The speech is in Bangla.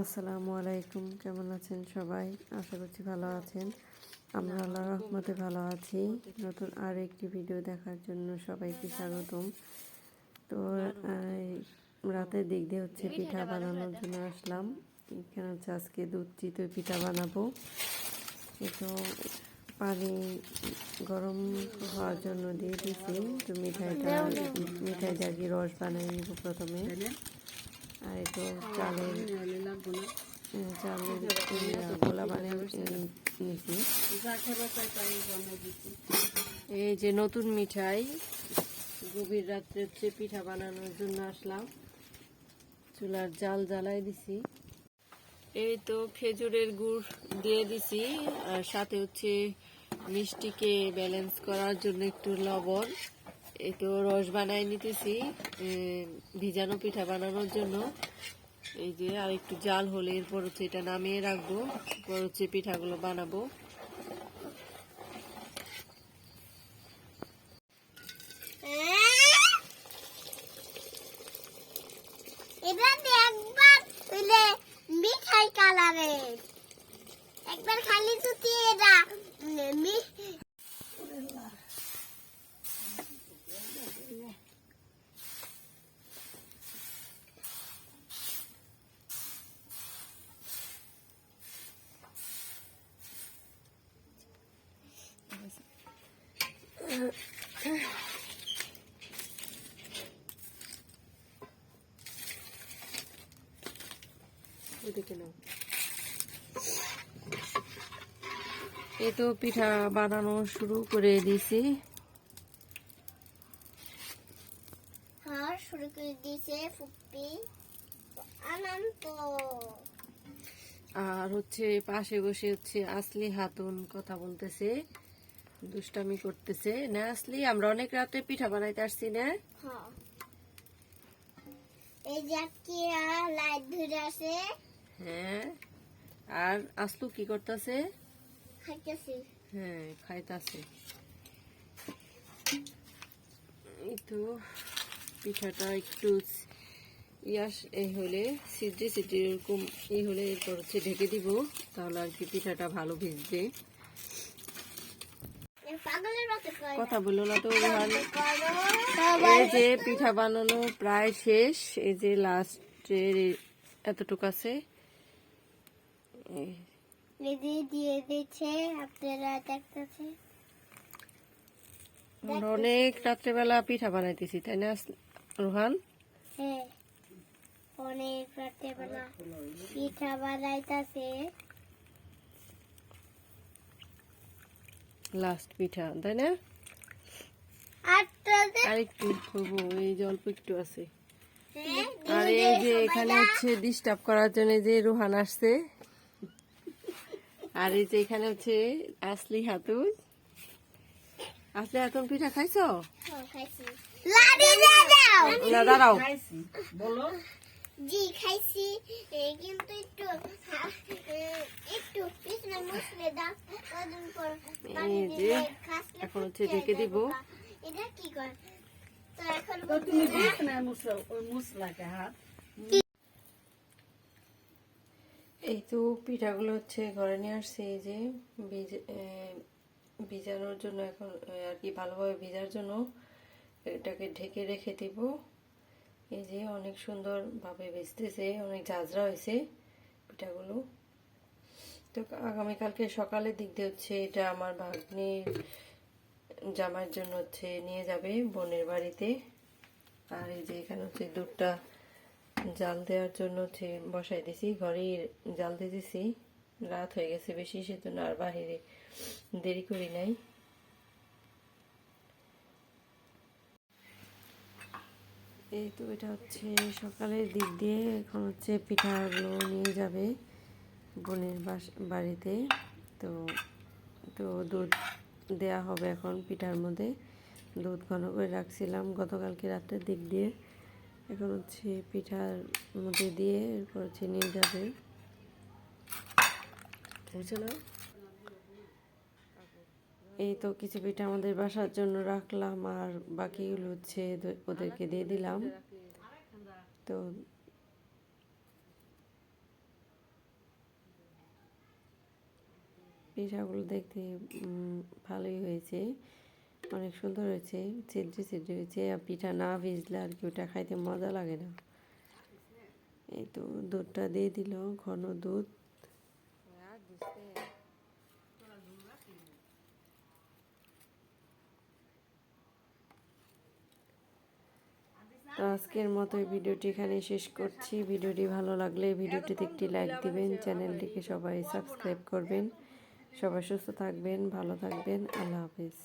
আসসালামু আলাইকুম, কেমন আছেন সবাই? আশা করছি ভালো আছেন। আমরা আল্লাহ রহমতে ভালো আছি। নতুন আর একটি ভিডিও দেখার জন্য সবাইকে স্বাগতম। তো রাতের দিক দিয়ে হচ্ছে পিঠা বানানোর জন্য আসলাম। এখানে হচ্ছে আজকে দুধ চিতই পিঠা বানাবো। তো পানি গরম হওয়ার জন্য দিয়ে দিয়েছি। তো মিঠাইটা মিঠাইটা কি রস বানিয়ে নিব প্রথমে। আর একটু চালের উম, চালের গোলা বানিয়ে এই যে নতুন মিঠাই গভীর রাত্রে পিঠা বানানোর জন্য আসলাম। চুলার জাল জ্বালাই দিছি। এই তো খেজুরের গুড় দিয়ে দিছি, আর সাথে হচ্ছে মিষ্টিকে ব্যালেন্স করার জন্য একটু লবণ, এই তো রস বানাই নিতেছি ভিজানো পিঠা বানানোর জন্য। এই যে আর একটু জাল হলে এরপর হচ্ছে এটা নামিয়ে রাখব, এরপর হচ্ছে পিঠাগুলো বানাবো। একবার খালি চুটি এটা উম, মি- এদিকে নাও। এই তো পিঠা বানানো শুরু করে দিছি। হ্যাঁ শুরু করে দিয়েছে ফুপ্পি আনন্দ। আর হচ্ছে পাশে বসে হচ্ছে আসলি হাতুন কথা বলতেছে দুষ্টামি করতেছে। না আসলি আমরা অনেক রাতে পিঠা বানাইতে আসছি না? হ্যাঁ। এই জাকিরা লাইট ধরে আছে। হ্যাঁ। আর আসলু কি করতেছে? খাইতেছি। হ্যাঁ খাইতাছে। তো পিঠাটা একটু ইয়াস এই হলে সিদ্ধি সিদ্ধি এরকম এই হলে এরপর হচ্ছে ঢেকে দিব তাহলে আর কি পিঠাটা ভালো ভিজবে। কথা বলল না তো করো। এই যে পিঠা বানানো প্রায় শেষ এই যে লাস্টের এতটুকু আছে। দিদি দিয়ে দিচ্ছে আপনারা দেখতেছে আমরা অনেক রাত্রেবেলা পিঠা বানাইতেছি তাই না রোহান? হ্যাঁ অনেক রাত্রেবেলা পিঠা বানাইতেছে। লাস্ট পিঠা তাই না? আর একটু করব এই যে অল্প একটু আছে। হ্যাঁ আর এই যে এখানে হচ্ছে ডিস্টার্ব করার জন্য যে রোহান আসছে। আর এই যে এখানে হচ্ছে আসলি হাতুন আসলে হাতুন পিঠা খাইছো? হ্যাঁ, খাইছি। লাডি দিয়ে দাও। না দাঁড়াও জি খাইছি। এ, কিন্তু একটু হ্যাঁ, একটু দাও। যে, দিলে খাসলে এখন হচ্ছে ফুটে ঢেকে যায় দিব। পোকা। এটা কি কর? তো এখন বলতে- এই তো পিঠাগুলো হচ্ছে ঘরে নিয়ে আসছে, এই যে ভিজ- ভিজানোর জন্য এখন আর কি ভালোভাবে ভিজার জন্য এটাকে ঢেকে রেখে দিব। এই যে অনেক সুন্দরভাবে ভেজতেছে, অনেক ঝাঁঝরা হয়েছে পিঠাগুলো। তো আগামীকালকে সকালের দিক দিয়ে হচ্ছে এটা আমার ভাগ্নির জামার জন্য হচ্ছে নিয়ে যাবে বোনের বাড়িতে। আর এই যে এখানে হচ্ছে দুধটা জাল দেওয়ার জন্য হচ্ছে বসাই দিছি। ঘরেই জাল দিয়ে দিছি। রাত হয়ে গেছে বেশি, সেজন্য আর বাহিরে দেরি করি নাই। এই তো এটা হচ্ছে সকালের দিক দিয়ে। এখন হচ্ছে পিঠাগুলো নিয়ে যাবে বোনের বাড়িতে। তো তো দুধ দেয়া হবে এখন পিঠার মধ্যে। দুধ ঘন করে রাখছিলাম গতকালকে রাত্রের দিক দিয়ে। এখন হচ্ছে পিঠার মধ্যে দিয়ে এরপর হচ্ছে নিয়ে যাবে। এই তো কিছু পিঠা আমাদের বাসার জন্য রাখলাম আর বাকিগুলো হচ্ছে ওদেরকে দিয়ে দিলাম। তো পিঠাগুলো দেখতে ভালোই হয়েছে। অনেক সুন্দর হয়েছে ছিদ্রে ছিদ্রে হয়েছে। পিঠা না ভিজলে আর কি, ওটা খাইতে মজা লাগে না। এই তো দুধটা দিয়ে দিল, ঘন দুধ। তো আজকের মতো ভিডিওটি এখানে শেষ করছি। ভিডিওটি ভালো লাগলে ভিডিওটিতে একটি লাইক দিবেন, চ্যানেলটিকে সবাই সাবস্ক্রাইব করবেন। সবাই সুস্থ থাকবেন, ভালো থাকবেন। আল্লাহ হাফিজ।